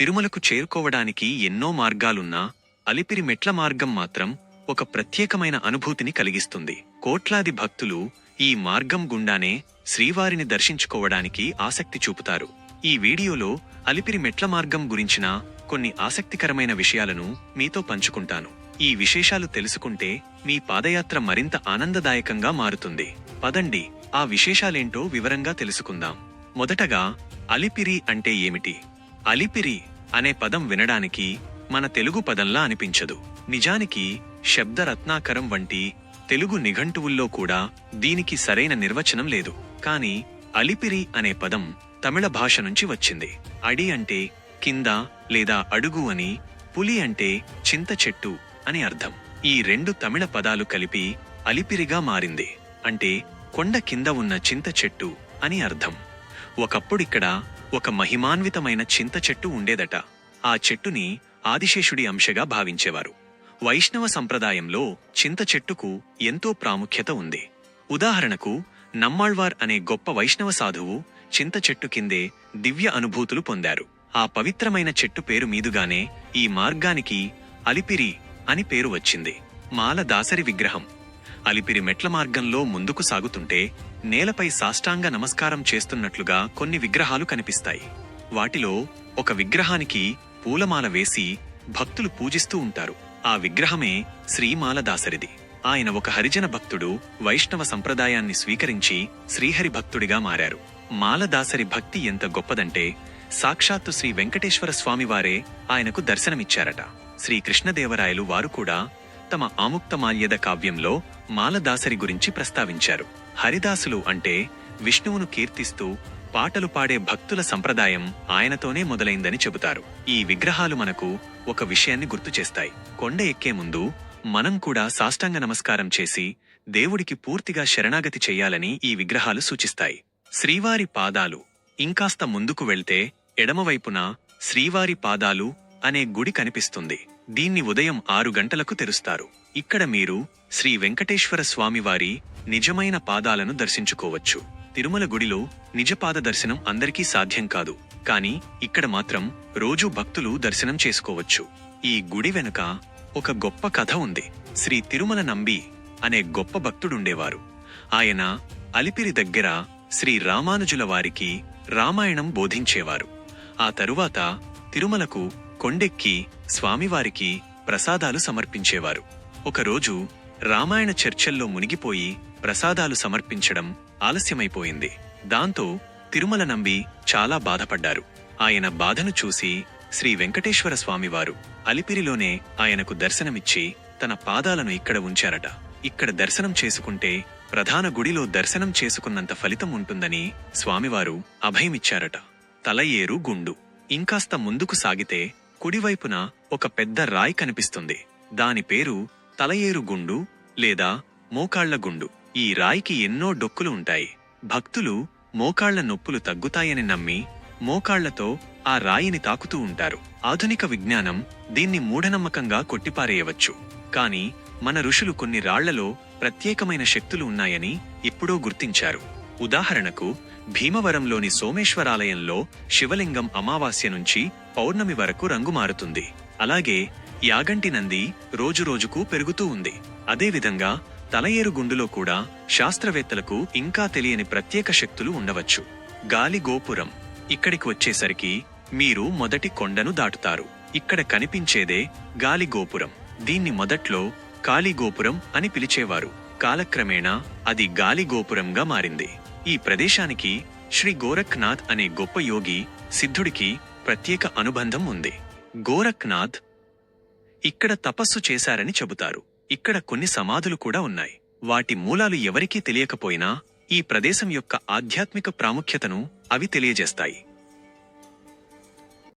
తిరుమలకు చేరుకోవడానికి ఎన్నో మార్గాలున్నా అలిపిరి మెట్ల మార్గం మాత్రం ఒక ప్రత్యేకమైన అనుభూతిని కలిగిస్తుంది. కోట్లాది భక్తులు ఈ మార్గం గుండానే శ్రీవారిని దర్శించుకోవడానికి ఆసక్తి చూపుతారు. ఈ వీడియోలో అలిపిరి మెట్ల మార్గం గురించిన కొన్ని ఆసక్తికరమైన విషయాలను మీతో పంచుకుంటాను. ఈ విశేషాలు తెలుసుకుంటే మీ పాదయాత్ర మరింత ఆనందదాయకంగా మారుతుంది. పదండి ఆ విశేషాలేంటో వివరంగా తెలుసుకుందాం. మొదటగా అలిపిరి అంటే ఏమిటి? అలిపిరి అనే పదం వినడానికి మన తెలుగు పదంలా అనిపించదు. నిజానికి శబ్దరత్నాకరం వంటి తెలుగు నిఘంటువుల్లో కూడా దీనికి సరైన నిర్వచనం లేదు. కాని అలిపిరి అనే పదం తమిళ భాష నుంచి వచ్చింది. అడి అంటే కింద లేదా అడుగు అని పులి అంటే చింత చెట్టు అని అర్థం. ఈ రెండు తమిళ పదాలు కలిపి అలిపిరిగా మారింది. అంటే కొండ కింద ఉన్న చింత చెట్టు అని అర్థం. ఒకప్పుడిక్కడ ఒక మహిమాన్వితమైన చింత చెట్టు ఉండేదట. ఆ చెట్టుని ఆదిశేషుడి అంశగా భావించేవారు. వైష్ణవ సంప్రదాయంలో చింత చెట్టుకు ఎంతో ప్రాముఖ్యత ఉంది. ఉదాహరణకు నమ్మాళ్వార్ అనే గొప్ప వైష్ణవ సాధువు చింత చెట్టు కిందే దివ్య అనుభూతులు పొందారు. ఆ పవిత్రమైన చెట్టు పేరు మీదుగానే ఈ మార్గానికి అలిపిరి అని పేరు వచ్చింది. మాల దాసరి విగ్రహం. అలిపిరి మెట్ల మార్గంలో ముందుకు సాగుతుంటే నేలపై సాష్టాంగ నమస్కారం చేస్తున్నట్లుగా కొన్ని విగ్రహాలు కనిపిస్తాయి. వాటిలో ఒక విగ్రహానికి పూలమాల వేసి భక్తులు పూజిస్తూ ఉంటారు. ఆ విగ్రహమే శ్రీమాలదాసరిది. ఆయన ఒక హరిజన భక్తుడు వైష్ణవ సంప్రదాయాన్ని స్వీకరించి శ్రీహరి భక్తుడిగా మారారు. మాలదాసరి భక్తి ఎంత గొప్పదంటే సాక్షాత్తు శ్రీ వెంకటేశ్వర స్వామివారే ఆయనకు దర్శనమిచ్చారట. శ్రీకృష్ణదేవరాయలు వారు కూడా తమ ఆముక్తమాల్యద కావ్యంలో మాలదాసరి గురించి ప్రస్తావించారు. హరిదాసులు అంటే విష్ణువును కీర్తిస్తూ పాటలు పాడే భక్తుల సంప్రదాయం ఆయనతోనే మొదలైందని చెబుతారు. ఈ విగ్రహాలు మనకు ఒక విషయాన్ని గుర్తు చేస్తాయి. కొండ ఎక్కే ముందు మనం కూడా సాష్టాంగ నమస్కారం చేసి దేవుడికి పూర్తిగా శరణాగతి చెయ్యాలని ఈ విగ్రహాలు సూచిస్తాయి. శ్రీవారి పాదాలు ఇంకాస్త ముందుకు వెళ్తే ఎడమవైపున శ్రీవారి పాదాలు అనే గుడి కనిపిస్తుంది. దీన్ని ఉదయం ఆరు గంటలకు తెరుస్తారు. ఇక్కడ మీరు శ్రీ వెంకటేశ్వర స్వామివారి నిజమైన పాదాలను దర్శించుకోవచ్చు. తిరుమల గుడిలో నిజపాద దర్శనం అందరికీ సాధ్యం కాదు. కానీ ఇక్కడ మాత్రం రోజూ భక్తులు దర్శనం చేసుకోవచ్చు. ఈ గుడి వెనుక ఒక గొప్ప కథ ఉంది. శ్రీ తిరుమల నంబి అనే గొప్ప భక్తుడుండేవారు. ఆయన అలిపిరి దగ్గర శ్రీ రామానుజుల వారికి రామాయణం బోధించేవారు. ఆ తరువాత తిరుమలకు కొండెక్కి స్వామివారికి ప్రసాదాలు సమర్పించేవారు. ఒకరోజు రామాయణ చర్చల్లో మునిగిపోయి ప్రసాదాలు సమర్పించడం ఆలస్యమైపోయింది. దాంతో తిరుమల నంబి చాలా బాధపడ్డారు. ఆయన బాధను చూసి శ్రీ వెంకటేశ్వర స్వామివారు అలిపిరిలోనే ఆయనకు దర్శనమిచ్చి తన పాదాలను ఇక్కడ ఉంచారట. ఇక్కడ దర్శనం చేసుకుంటే ప్రధాన గుడిలో దర్శనం చేసుకున్నంత ఫలితం ఉంటుందని స్వామివారు అభయమిచ్చారట. తల ఏరు గుండు. ఇంకాస్త ముందుకు సాగితే కుడివైపున ఒక పెద్ద రాయి కనిపిస్తుంది. దాని పేరు తలయేరు గుండు లేదా మోకాళ్ళ గుండు. ఈ రాయికి ఎన్నో డొక్కులు ఉంటాయి. భక్తులు మోకాళ్ళ నొప్పులు తగ్గుతాయని నమ్మి మోకాళ్ళతో ఆ రాయిని తాకుతూ ఉంటారు. ఆధునిక విజ్ఞానం దీన్ని మూఢనమ్మకంగా కొట్టిపారేయవచ్చు. కాని మన ఋషులు కొన్ని రాళ్ళలో ప్రత్యేకమైన శక్తులు ఉన్నాయని ఇప్పుడో గుర్తించారు. ఉదాహరణకు భీమవరంలోని సోమేశ్వరాలయంలో శివలింగం అమావాస్య నుంచి పౌర్ణమి వరకు రంగు మారుతుంది. అలాగే యాగంటి నంది రోజురోజుకు పెరుగుతూ ఉంది. అదేవిధంగా తలయేరు గుండులో కూడా శాస్త్రవేత్తలకు ఇంకా తెలియని ప్రత్యేక శక్తులు ఉండవచ్చు. గాలి గోపురం ఇక్కడికి వచ్చేసరికి మీరు మొదటి కొండను దాటుతారు. ఇక్కడ కనిపించేదే గాలి గోపురం. దీన్ని మొదట్లో కాళీ గోపురం అని పిలిచేవారు. కాలక్రమేణా అది గాలి గోపురంగా మారింది. ఈ ప్రదేశానికి శ్రీ గోరఖ్నాథ్ అనే గొప్ప యోగి సిద్ధుడికి ప్రత్యేక అనుబంధం ఉంది. గోరఖ్నాథ్ ఇక్కడ తపస్సు చేశారని చెబుతారు. ఇక్కడ కొన్ని సమాధులు కూడా ఉన్నాయి. వాటి మూలాలు ఎవరికీ తెలియకపోయినా ఈ ప్రదేశం యొక్క ఆధ్యాత్మిక ప్రాముఖ్యతను అవి తెలియజేస్తాయి.